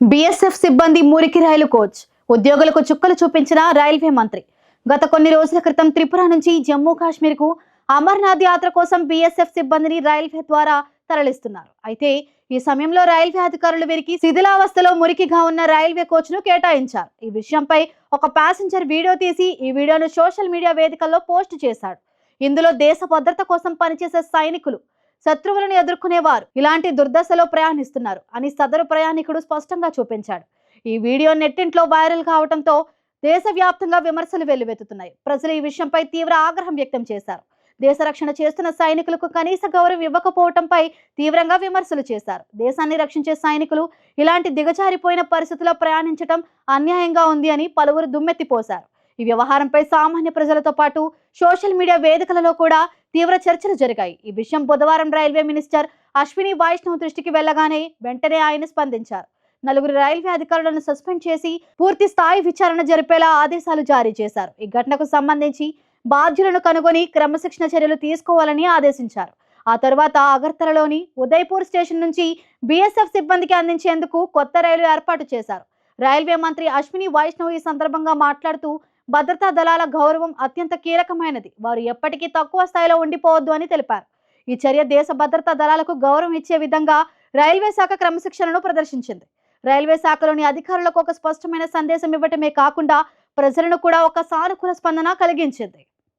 BSF సిబ్బంది మురికి rail coach. ఉద్యోగులకు చుక్కలు చూపించిన రైల్వే మంత్రి. గత కొన్ని రోజుల క్రితం త్రిపుర నుంచి జమ్మూ కాశ్మీర్కు అమర్నాథ్ యాత్ర కోసం బీఎస్ఎఫ్ సిబ్బందిని రైల్వే ద్వారా తరలిస్తున్నారు. అయితే ఈ సమయంలో రైల్వే అధికారులు వీరికి శిథిలావస్థలో మురికిగా ఉన్న రైల్వే కోచ్ను కేటాయించారు. ఈ విషయంపై ఒక ప్యాసింజర్ వీడియో తీసి ఈ వీడియోను సోషల్ మీడియా వేదికల్లో పోస్ట్ చేశాడు. ఇందులో దేశ భద్రత కోసం పనిచేసే సైనికులు శత్రువులను ఎదుర్కొనేవారు. ఇలాంటి దుర్దశలో ప్రయాణిస్తున్నారు. అని సదరు ప్రయాణికుడు స్పష్టంగా చూపించాడు. ఈ వీడియో నెట్టింట్లో వైరల్ కావడంతో దేశవ్యాప్తంగా విమర్శలు వెల్లువెత్తుతున్నాయి. ప్రజలు ఈ విషయంపై తీవ్ర ఆగ్రహం వ్యక్తం చేశారు. దేశ రక్షణ చేస్తున్న సైనికులకు కనీస గౌరవం ఇవ్వకపోవడంపై తీవ్రంగా విమర్శలు చేశారు. దేశాన్ని రక్షించే సైనికులు ఇలాంటి దిగజారిపోయిన పరిస్థితుల్లో ప్రయాణించడం అన్యాయంగా ఉంది అని పలువురు దుమ్మెత్తిపోశారు. ఈ వ్యవహారంపై సామాన్య ప్రజలతో పాటు సోషల్ మీడియా వేదికలలో కూడా తీవ్ర చర్చలు జరిగాయి. ఈ విషయం బుధవారం రైల్వే మినిస్టర్ అశ్విని వైష్ణవ్ దృష్టికి వెళ్ళగానే వెంటనే ఆయన స్పందించారు. నలుగురు రైల్వే అధికారులను సస్పెండ్ చేసి పూర్తి స్థాయి విచారణ జరిపేలా ఆదేశాలు జారీ చేశారు. ఈ ఘటనకు సంబంధించి బాధ్యులను కనుగొని క్రమశిక్షణ చర్యలు తీసుకోవాలని ఆదేశించారు. ఆ తర్వాత అగర్తలలోని ఉదయ్పూర్ స్టేషన్ నుంచి బీఎస్ఎఫ్ సిబ్బందికి అందించేందుకు కొత్త రైలు ఏర్పాటు చేశారు. రైల్వే మంత్రి అశ్విని వైష్ణవ్ ఈ సందర్భంగా మాట్లాడుతూ భద్రతా దళాల గౌరవం అత్యంత కీలకమైనది. వారు ఎప్పటికీ తక్కువ స్థాయిలో ఉండిపోవద్దు అని తెలిపారు. ఈ చర్య దేశ భద్రతా దళాలకు గౌరవం ఇచ్చే విధంగా రైల్వే శాఖ క్రమశిక్షణను ప్రదర్శించింది. రైల్వే శాఖలోని అధికారులకు ఒక స్పష్టమైన సందేశం ఇవ్వటమే కాకుండా ప్రజలను కూడా ఒక సానుకూల స్పందన కలిగించింది.